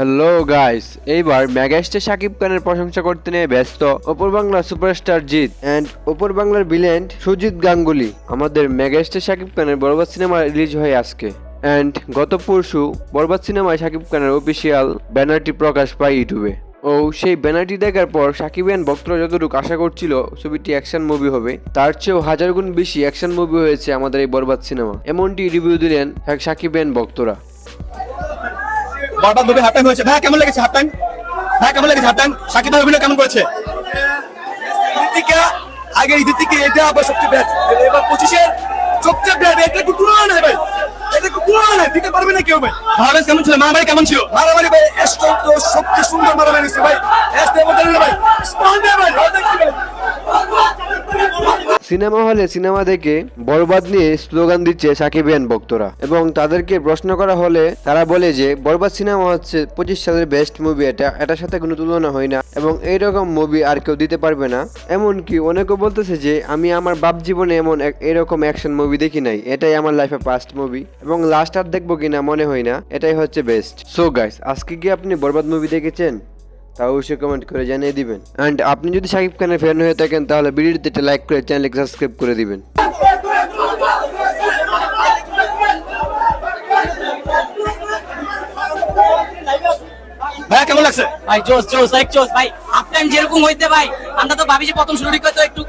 Hello guys এইবার megastar Shakib খানের প্রশংসা করতে নিয়ে ব্যস্ত ওপর বাংলার সুপারস্টার জিৎ অ্যান্ড ওপর বাংলার ভিলেন্ট সুজিত গাঙ্গুলি, আমাদের মেগাস্টার শাকিব খানের বরবাদ সিনেমা রিলিজ হয় আজকে। অ্যান্ড গত পরশু বরবাদ সিনেমায় শাকিব খানের অফিসিয়াল ব্যানারটি প্রকাশ পায় ইউটিউবে। ও সেই ব্যানারটি দেখার পর সাকিবিয়ান ভক্তরা যতটুকু আশা করছিল ছবিটি অ্যাকশন মুভি হবে, তার চেয়েও হাজার গুণ বেশি অ্যাকশন মুভি হয়েছে আমাদের এই বরবাদ সিনেমা। এমনটি রিভিউ দিলেন সাকিবিয়ান ভক্তরা বরবাদ মুভি হাফ হয়েছে ভাই কেমন লেগেছে হাফ টাইম ভাই কেমন লেগেছে হাফ টাইম সাকিব ভাই অভিনয় কেমন করেছে আগে আগে থেকে এটা আবার সবচেয়ে ব্যাট এবার পঁচিশের সবচেয়ে ব্যাট এটা তুলনা নাই ভাই এটা তুলনা নাই দিতে পারবে না কেউ ভাই ভাবেশ কেমন ছিল মারামারি কেমন ছিল মারামারি ভাই তো সবচেয়ে সুন্দর মারামারি ভাই এস্টে বলতে ভাই স্পন্ডে ভাই ভালো দেখছি ভাই সিনেমা হলে সিনেমা দেখে বরবাদ নিয়ে স্লোগান দিচ্ছে সাকিবিয়ান ভক্তরা। এবং তাদেরকে প্রশ্ন করা হলে তারা বলে যে, বরবাদ সিনেমা হচ্ছে পঁচিশ সালের বেস্ট মুভি, এটা, এটার সাথে কোনো তুলনা হয় না এবং এইরকম মুভি আর কেউ দিতে পারবে না। এমনকি অনেকে বলতেছে যে, আমি আমার বাপ জীবনে এমন এরকম অ্যাকশন মুভি দেখি নাই, এটাই আমার লাইফে ফার্স্ট মুভি এবং লাস্ট আর দেখব কিনা মনে হয় না, এটাই হচ্ছে বেস্ট সো গাইস আজকে কি আপনি বরবাদ মুভি দেখেছেন? তা অবশ্যই কমেন্ট করে জানিয়ে দিবেন। অ্যান্ড আপনি যদি শাকিব খানের ফ্যান হয়ে থাকেন তাহলে ভিডিওটিতে একটা লাইক করে চ্যানেলকে সাবস্ক্রাইব করে দিবেন। ভাই কেমন লাগছে? ভাই জোস জোস এক জোস ভাই হাফ টাইম যেরকম হইতে ভাই আমরা তো ভাবি যে প্রথম শুরু দিকে তো একটু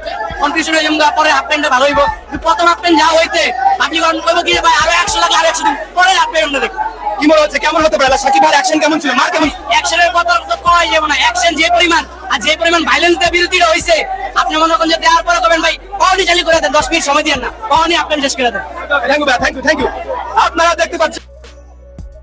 কনফিউশন হয়ে যাব পরে হাফ টাইমটা ভালো হইব। প্রথম হাফ টাইম যা হইতে কইব কি ভাই আরও একশো লাগে আরও একশো দিন পরে হাফ টাইম আমরা দেখব। কি মনে হচ্ছে? কেমন হতে পারে? সাকিব ভাই অ্যাকশন কেমন ছিল? মার কেমন অ্যাকশনের কথা তো কই যাবে না। অ্যাকশন যে পরিমাণ আর যে পরিমাণ ভাইলেন্স দিয়ে বিরতিটা হইছে আপনি মনে করেন যে দেওয়ার পরে করবেন ভাই কখনই চালু করে দেন দশ মিনিট সময় দিয়ে না কখনই আপনার শেষ করে দেন। Thank you thank you thank you আপনারা দেখতে পাচ্ছেন